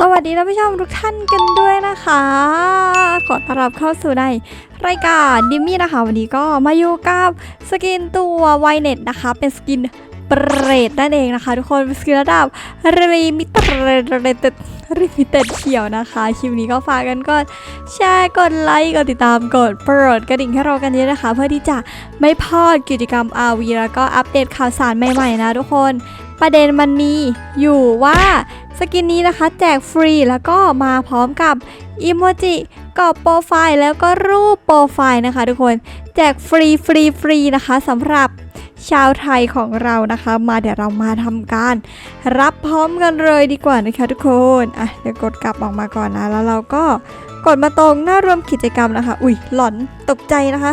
สวัสดีท่านผู้ชมทุกท่านกันด้วยนะคะ ขอต้อนรับเข้าสู่ในรายการดิมมี่นะคะ วันนี้ก็มาอยู่กับสกินตัวไวเน็ตนะคะ เป็นสกิน ปรตนั่นเองนะคะ ทุกคนเป็นสกินระดับรีมิเต็ดรีมิเต็ดเขียวนะคะคลิปนี้ก็ฝากกันกดแชร์กดไลค์กดติดตามกดเปิดกระดิ่งให้เรากันเยอะนะคะ เพื่อที่จะไม่พลาดกิจกรรม RV แล้วก็อัปเดตข่าวสารใหม่ๆนะทุกคนประเด็นมันมีอยู่ว่าสกินนี้นะคะแจกฟรีแล้วก็มาพร้อมกับอิโมจิกรอบโปรไฟล์แล้วก็รูปโปรไฟล์นะคะ ทุกคนแจกฟรีฟรีฟรีนะคะสำหรับ ชาวไทยของเรานะคะ มาเดี๋ยวเรามาทำการ รับพร้อมกันเลยดีกว่านะคะทุกคนอะเดี๋ยวกดกลับออกมาก่อนนะแล้วเราก็กดมาตรงหน้ารวมกิจกรรมนะคะ อุ้ยหลอนตกใจนะคะ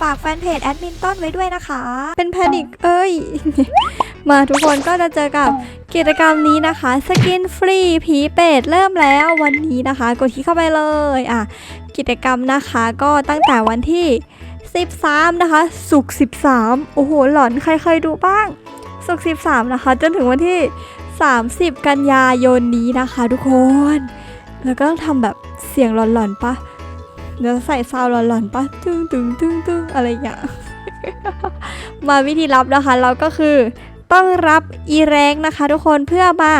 ฝากแฟนเพจแอดมินต้นไว้ด้วยนะคะ เป็นแพนิกเอ้ย มาทุกคนก็จะเจอกับกิจกรรมนี้นะคะ สกินฟรีผีเป็ดเริ่มแล้ววันนี้นะคะ กดคลิกเข้าไปเลยอะกิจกรรมนะคะก็ตั้งแต่วันที่ 13 นะคะ สุก13 โอ้โห หลอนใครๆดูบ้าง สุก13 นะคะ จนถึงวันที่ 30 กันยายนนี้นะคะ ทุกคน แล้วก็ทำแบบเสียงหลอนๆปะ เดี๋ยวใส่ซาวด์หลอนๆปะตึงตึงตึงตึงอะไรอย่างมาวิธีรับนะคะ เราก็คือต้องรับอีแรงนะคะ ทุกคนเพื่อมา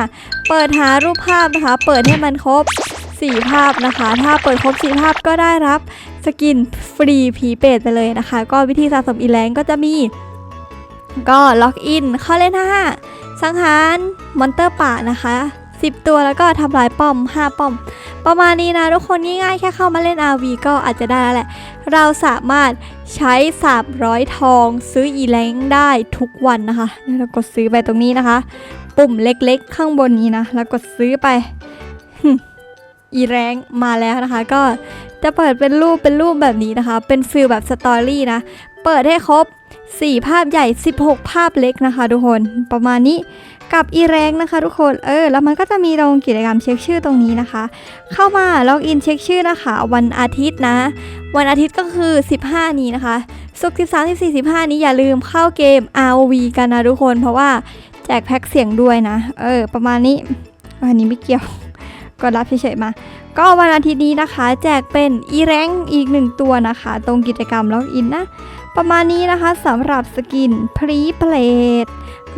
เปิดหารูปภาพนะคะ เปิดให้มันครบ4ภาพนะคะ ถ้าเปิดครบ4ภาพก็ได้รับสกินฟรีผีเป็ดไปเลยนะคะ ก็วิธีสะสมอีแรงก็จะมี ก็ล็อกอินเข้าเล่น5สังหารมอนเตอร์ป่านะคะ 10 ตัวแล้วก็ทำลายป้อม 5 ป้อม ประมาณนี้นะทุกคนง่ายๆแค่เข้ามาเล่น RV ก็อาจจะได้แล้วแหละ เราสามารถใช้ 300 ทองซื้ออีแรงได้ทุกวันนะคะเดี๋ยวเรากดซื้อไปตรงนี้นะคะ ปุ่มเล็กๆ ข้างบนนี้นะ แล้วกดซื้อไปอีแรงมาแล้วนะคะ ก็จะเปิดเป็นรูปเป็นรูปแบบนี้นะคะ เป็นฟิลแบบสตอรี่นะ เปิดให้ครบ 4 ภาพใหญ่ 16 ภาพเล็กนะคะ ทุกคนประมาณนี้กับอีแรงนะคะ ทุกคนเออแล้วมันก็จะมีตรงกิจกรรมเช็คชื่อตรงนี้นะคะ เข้ามาล็อกอินเช็คชื่อนะคะ วันอาทิตย์นะ วันอาทิตย์ก็คือ 15 นี้นะคะศุกร์13 14 15 นี้อย่าลืมเข้าเกม ROV กันนะทุกคน เพราะว่าแจกแพ็คเสียงด้วยนะ เออ ประมาณนี้ อันนี้ไม่เกี่ยว ก็รับเฉยๆมา ก็วันอาทิตย์นี้นะคะ แจกเป็นอีแรงอีกหนึ่งตัวนะคะ ตรงกิจกรรมล็อกอินนะ ประมาณนี้นะคะสำหรับสกินพรีเพลท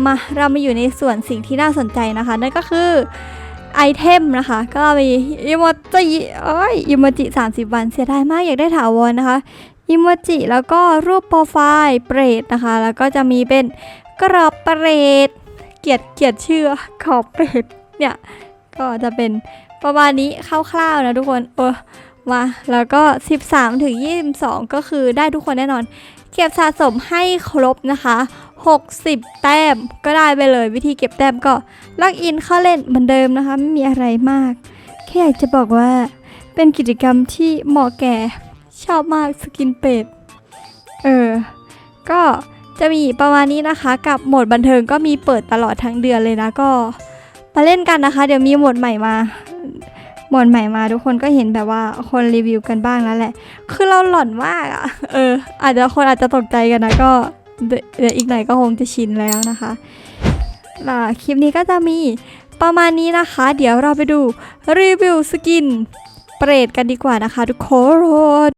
มาเรามาอยู่ในส่วนสิ่งที่น่าสนใจนะคะ นั่นก็คือไอเทมนะคะ ก็มีอิโมจิเอ้ยอิโมจิ 30 วันเสียดายมากอยากได้ถาวรนะคะอิโมจิแล้วก็รูปโปรไฟล์เปรตนะคะ แล้วก็จะมีเป็นกรอบเปรตเกียดเกียดชื่อกรอบเปรตเนี่ยก็จะเป็นประมาณนี้คร่าวๆนะทุกคนเออ มา แล้วก็ 13 ถึง 22 ก็คือได้ทุกคนแน่นอน เก็บสะสมให้ครบนะคะ 60 แต้มก็ได้ไปเลยวิธีเก็บแต้มก็ล็อกอินเข้าเล่นเหมือนเดิมนะคะ ไม่มีอะไรมาก แค่อยากจะบอกว่าเป็นกิจกรรมที่เหมาะแก่ชอบมากสกินเป็ด เออ ก็จะมีประมาณนี้นะคะ กับโหมดบันเทิงก็มีเปิดตลอดทั้งเดือนเลยนะก็มาเล่นกันนะคะ เดี๋ยวมีโหมดใหม่มา หมดใหม่มาทุกคนก็เห็นแบบว่าคนรีวิวกันบ้างแล้วแหละ คือเราหล่อนมากอะเออ อาจจะคนอาจจะตกใจกันนะก็เดี๋ยวเดี๋ยวอีกหน่อยก็คงจะชินแล้วนะคะล่ะคลิปนี้ก็จะมีประมาณนี้นะคะ เดี๋ยวเราไปดูรีวิวสกินเปรตกันดีกว่านะคะทุกคน